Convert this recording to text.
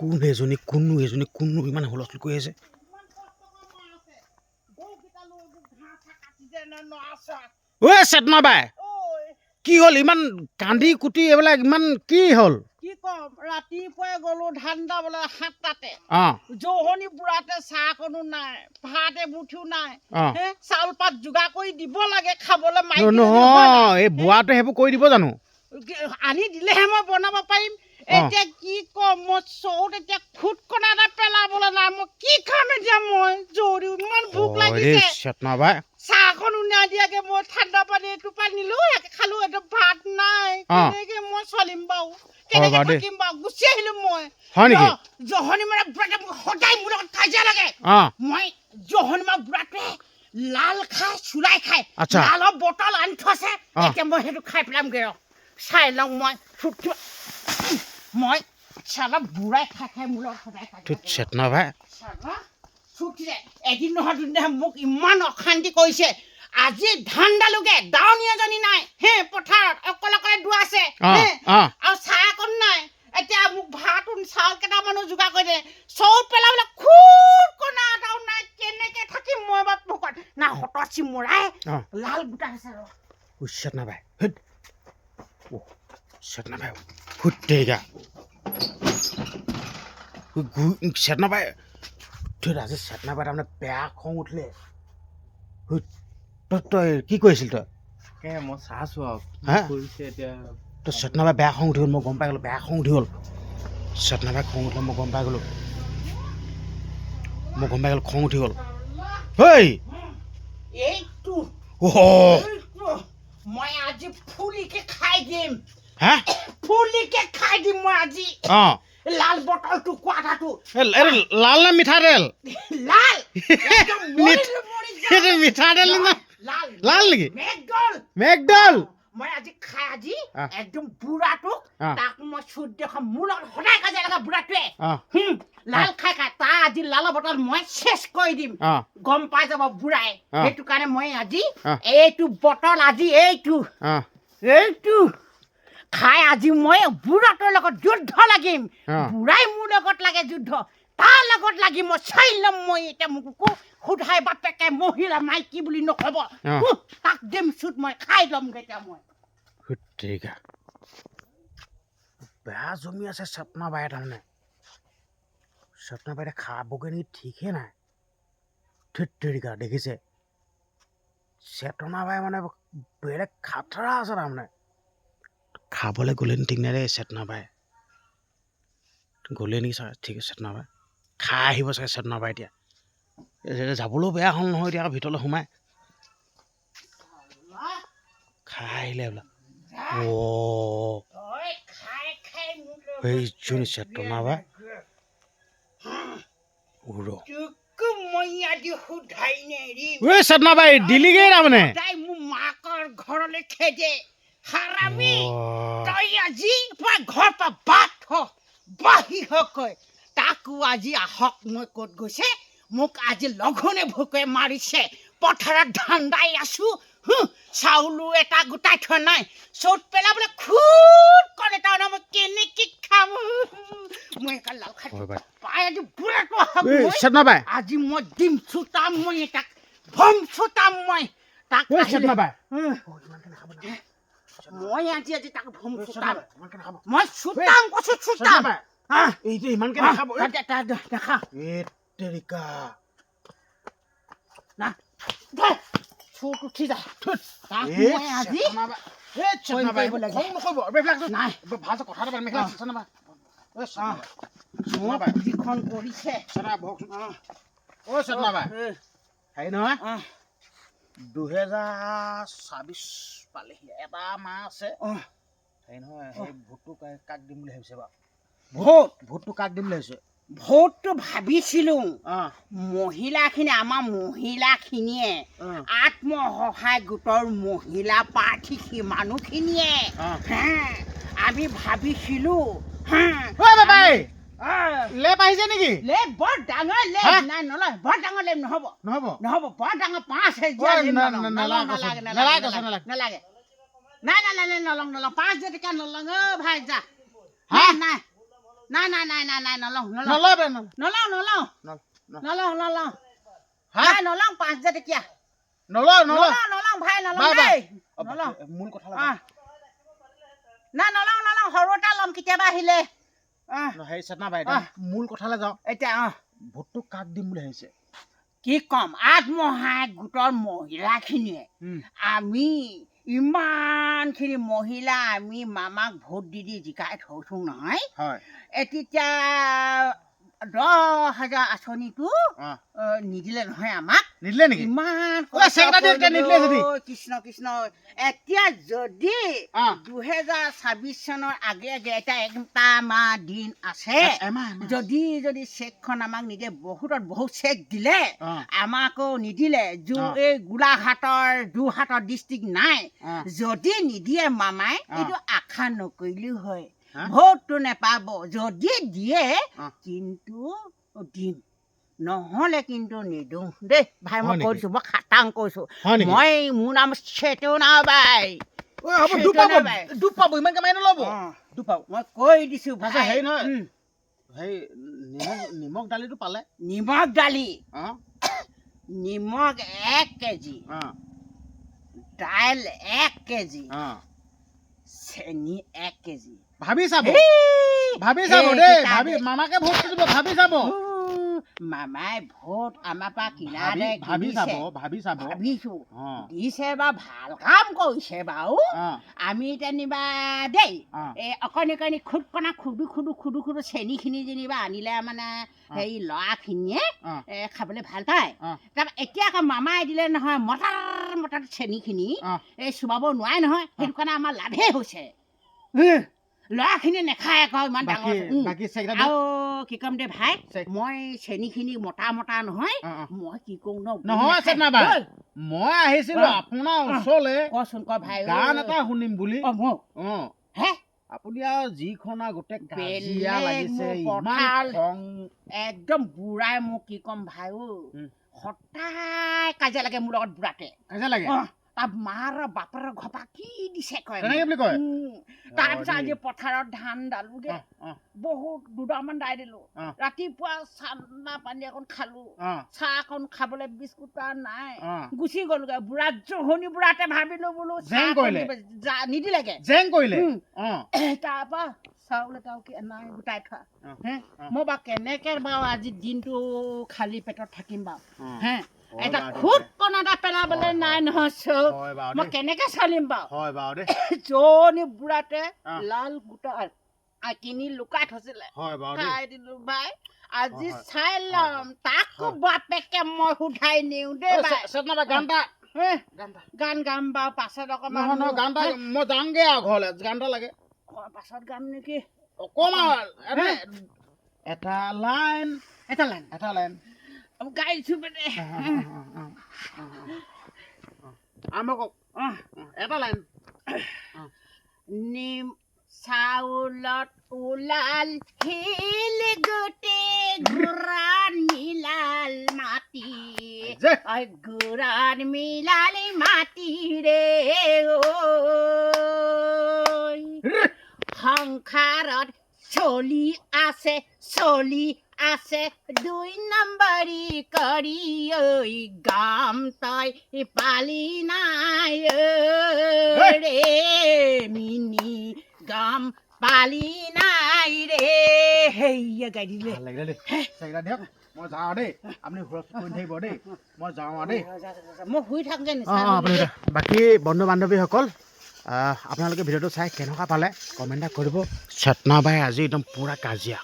কোন এজনী কোননো এজনী কোননো ইমান হুলস্থুল কৰি আছে ঐ চেতনা বাই কি হ'ল ইমান কান্দি কুটি এইবিলাক ইমান কি হ'ল কি কম ৰাতিপুৱাই গলো ধান দাবলৈ সাতটাতে জহনি বুঢ়াতে চাহ নাই ভাত এমুঠিও নাই চাউল পাত যোগাৰ কৰি দিব লাগে খাবলৈ? নহয় এই বুঢ়াটোৱে সেইবোৰ কৰি দিব জানো আনি দিলেহে মই বনাব পাৰিম এতিয়া কি কম মই চৌত এতিয়া খুট কণা এটা পেলাবলৈ নাই মই কি খাম এতিয়া মই? জৰি ইমান ভোক লাগিছে। চাহখন উলিয়াই দিয়াকে মই ঠাণ্ডা পানী এটোপা নিলো খালো এইটো ভাত নাই। কেনেকে মই চলিম বাৰু কেনেকে থাকিম বাৰু গুচি আহিলো মই। হয় নেকি? জহনী মানে সদায় মোৰ লগত কাজিয়া লাগে। মই জহনী মানে বুঢ়াটোৱে লাল খাই চুলাই খাই আচ্ছা। লালৰ বটল আনি থৈছে। এতিয়া মই সেইটো খাই পেলামগৈ চাই লওঁ মই মই চালা বুঢ়াই খাই খাই মোৰ লগত সদায়। চেতনা বাই চাবা, চুটিৰে এদিন নহয় দুদিন মোক ইমান অশান্তি কৰিছে। আজি ধান দালোগে দাৱনী এজনী নাই। হে পথাৰত অকলে অকলে দোৱা আছে। আৰু চাহ অকণ নাই। এতিয়া মোক ভাত চাউল কেইটামানো যোগাৰ কৰি দে। চৌত পেলাবলৈ খুব কণা এটাও নাই কেনেকে থাকিম মই এবাৰ ভোকত না হতৰ চিমৰাই অঁ। লাল গোটা আছে ৰ। ঐ চেতনা চেতনা বাই সুত্তেৰিকা চেতনা বাই থৈ আজি চেতনা বাই তাৰমানে বেয়া খং উঠিলে তই তই কি কৰিছিল তই মই চাইছো আৰু কৰিছে এতিয়া তই চেতনা বাই বেয়া খং উঠি গ'ল মই গম পাই গ'লোঁ বেয়া খং উঠি গ'ল চেতনা বাই খং উঠিলে মই গম পাই গ'লোঁ মই গম পাই গ'লোঁ খং উঠি গ'ল হেই এইটো মই আজি ফুলিকে খাই দিম হা ফুলিকে খাই দিম মই আজি। অঁ। লাল বটলটো কোৱাটাটো এই- লাল নে মিঠাতেল লাল। মিঠাতেল লাল। নেকি? মেঘদল। মেঘদল? মই আজি খাই আজি একদম বুঢ়াটোক তাক মই চুট দেখাম মোৰ লগত সদায় কাজিয়া লগা বুঢ়াটোৱে। লাল খাই খাই তাৰ আজি লালৰ বটল মই চেচ কৰি দিম। গম পাই যাব বুঢ়াই। সেইটো কাৰণে মই আজি এইটো বটল আজি এইটো। এইটো। খাই আজি মই বুঢ়াটোৰ লগত যুদ্ধ লাগিম। বুঢ়াই মোৰ লগত লাগে যুদ্ধ তাৰ লগত লাগি মই চাই ল'ম মই এতিয়া মোক সোধাই বাপেকে মহিলা মাইকী বুলি নক'ব। তাক দিম চুট মই খাই ল'মগৈ এতিয়া মই। সুত্ৰিকা। বেয়া জমি আছে চেতনা বাই তাৰমানে। চেতনা বাই খাবগৈ নেকি ঠিকেই নাই। ধুত্তৰিকা দেখিছে? চেতনা বাই মানে বেলেগ খাতৰা আছে তাৰমানে। খাবলৈ গ'লে নি ঠিক নাই দেই চেতনা বাই গ'লে নেকি চাগে ঠিক চেতনা বাই খাই আহিব চাগে চেতনা বাই এতিয়া। যাবলৈও বেয়া হ'ল নহয় এতিয়া আকৌ ভিতৰলৈ সোমাই। খাই আহিলে বোলা। অ' আজি সোধাই নেৰিম ঐ চেতনা বাই দিলিগৈ তাৰমানে। মোৰ মাকৰ ঘৰলৈ খেদে হাৰামি অ'। তই আজি পৰা ঘৰ পৰা বাট হ বাহিৰকৈ তাকো আজি আহক মই ক'ত গৈছে মোক আজি লঘোণে ভোকে মাৰিছে। পথাৰত ধান্দাই আছো চাউলো এটা গোটাই থোৱা নাই। চ'ত পেলাবলৈ খুব এটা নাই মই কেনেকে খাম মই একে লাল খাই পাই আজি বুঢ়াটো মই। আজি মই দিম চুটাম মই তাক ভম চুটাম মই। তাক মই আজি আজি তাক ভম। মই চুটাম বাই, আহ, এইটো ইমানকে তাত দেখা। এ তেৰিকা না চুট উঠি যায় মই আজি যে- যে কৰিছে। নহয়। দুহেজাৰ ছাব্বিছ পালেহি। এটা মাহ আছে। হেৰি নহয় সেই ভোটটো কাক দিম বুলি ভাবিছে বাৰু ভোট? ভোটটো কাক দিম বুলি ভাবিছে? ভোটটো ভাবিছিলো। মহিলাখিনি আমাৰ মহিলাখিনিয়ে অঁ। আত্মসহায় গোটৰ মহিলা প্ৰাৰ্থী মানুহখিনিয়ে আমি ভাবিছিলো লেপ আহিছে নেকি? লেপ বৰ ডাঙৰ লেপ। নাই নলয় বৰ ডাঙৰ লেপ নহ'ব। নহ'ব? নহ'ব বৰ ডাঙৰ পাঁচ হেজাৰ না- নালাগে নাই নাই নাই নলং নলং পাঁচ হাজাৰ টকা নলং অ' ভাই যা। নাই নাই। নাই নাই নাই নাই নলওঁ নলওঁ। নল- নল- নলওঁ নলওঁ। হা? ভাই পাঁচ হাজাৰ টকীয়া নলয় নলওঁ নলওঁ ভাই বাই। দেই অ, মূল কথা অ নাই নলওঁ নলওঁ সৰু এটা ল'ম কেতিয়াবা আহিলে। হেৰি চেতনা বাই মূল কথালৈ যাওঁ। এতিয়া অঁ ভোটটো কাক দিম বুলি ভাবিছে? কি ক'ম? আত্মসহায়ক গোটৰ মহিলাখিনিয়ে। আমি ইমানখিনি মহিলা আমি মামাক ভোট দি দি জিকাই থৈছোঁ নহয়। হয়। এ তেতিয়া দহ হাজাৰ আঁচনিটো নিদিলে নহয় আমাক নিদিলে নেকি ইমান এতিয়া যদি? কৃষ্ণ কৃষ্ণ এতিয়া যদি দুহেজাৰ ছাব্বিছ চনৰ আগে আগে এটা এটা মাহ দিন আছে। যদি যদি চেকখন আমাক নিদিয়ে বহুতত বহুত চেক দিলে আমাকো নিদিলে এই গোলাঘাটৰ যোৰহাটৰ ডিষ্ট্ৰিক্ট নাই যদি নিদিয়ে মামাই। এইটো আশা নকৰিলেও হয়? ভোটটো নেপাব। যদি দিয়ে কিন্তু দিম। নহ'লে কিন্তু নিদিওঁ। দেই ভাই মই হয়? কৈছোঁ মই খাটাং কৈছোঁ। মই মোৰ নাম চেতনা বাই দুপ পাব। দুপ পাব নল'ব। দুপ মই কৈ দিছোঁ আচ্ছা, ভাই। হেৰি নহয়। হেৰি নিমখ নিমখ দালিটো পালে? নিমখ দালি। নিমখ এক কেজি। দাইল এক কেজি। চেনি এক কেজি। ভাবি চাব। ভাবি চাব দেই ভাবি মামাকে ভোট দিব। ভাবি চাব। মামাই ভোট আমাৰ পৰা কিনা ভাবি দে ভাবি চাব। ভাবি চাব। ভাবিছো। দিছে বা ভাল কাম কৰিছে বাৰু। আমি যেনিবা দেই। এই অকণি অকণি খুদকণা খুদু খুদু খুদু খুদু চেনিখিনি যেনিবা আনিলে মানে হেৰি ল'ৰাখিনিয়ে খাবলৈ ভাল পায়। তাৰপৰা এতিয়া আকৌ মামাই দিলে নহয় মটাৰ মটাৰ চেনিখিনি। এই চুবাব নোৱাৰে নহয়। সেইটো কাৰণে আমাৰ লাভেই হৈছে। ল'ৰাখিনিয়ে নাখায় আকৌ ইমান ডাঙৰ আৰু কি ক'ম দে ভাই মই চেনিখিনি মতা মতা নহয় মই কি কৰোঁ ন নহয়, মই আহিছিলো আপোনাৰ ওচৰলে। কচোন ক ভাই গান এটা শুনিম বুলি। অ মোক অ। হে? আপুনি আৰু যিখন আৰু গোটেই কাজিয়া লাগিছে ইমান খং। একদম বুঢ়াই মোক কি ক'ম ভাই ঐ। সদায় কাজিয়া লাগে মোৰ লগত বুঢ়াতে কাজিয়া লাগে? তাৰ মাৰ বাপেৰ ঘপা কি দিছে কয়? তাৰপিছত আজি পথাৰত ধান দালো অ, দেই অ, বহুত দুটামান দাই দিলো। ৰাতিপুৱা চানা পানী অকণ খালো। চাহ অকণ খাবলৈ বিস্কুট নাই। গুচি গ'লোগে। বুঢ়া জহনি বুঢ়াতে ভাবিলো বোলো নিদিলেগে। জেং কৰিলে? উম। অ। চাউল এটাও কি নাই গোটাই থোৱা। মই বাৰু কেনেকে বাৰু আজি দিনটো খালী পেটত থাকিম বাৰু। হে? এটা খুদ দেই। কণ এটা পেলাবলৈ নাই নহয় মই কেনেকে চলিম বাৰু? হয় বাৰু দেই জনি বুঢ়াতে লাল গোটা কিনি লুকাই থৈছিলে। হয় বাৰু খাই দিলো বাই আজি। চাই ল'ম। তাকো বাপেকে মই সোধাই নিওঁ দেই চে- গান গাম বাৰু পাছত অকণমান গান এটা মই যাওঁগে আৰু ঘৰলে। গান এটা লাগে। পাছত গাম নেকি? অকমান। এনে এটা লাইন। এটা লাইন। এটা লাইন। গাইছো আৰম্ভ কৰক অ অ, এটা লাইন নিম চাউলত ওলাল শিল গোটেই গুৰাণ মিলাল মাটি গুৰাণ মিলাল মাটি ৰে ঐ। সংসাৰত চলি আছে চলি আছে দুই নম্বৰী কৰি ঐ গাম তই পালি নাই ঐ ৰে মিনি গাম পালি নাই ৰে হেৰিয়া গাই দিলে ভালো লাগিলে দেই চেকটা দিয়ক। মই যাওঁ দেই আপুনি হুলস্থুল কৰি থাকিব দেই মই যাওঁ আৰু দেই মই শুই থাকোঁগে অঁ অঁ আপুনি বাকী বন্ধু বান্ধৱীসকল আপোনালোকে ভিডিঅ'টো চাই কেনেকুৱা পালে কমেণ্ট এটা কৰিব চেতনা বাই আজি একদম পূৰা কাজিয়া।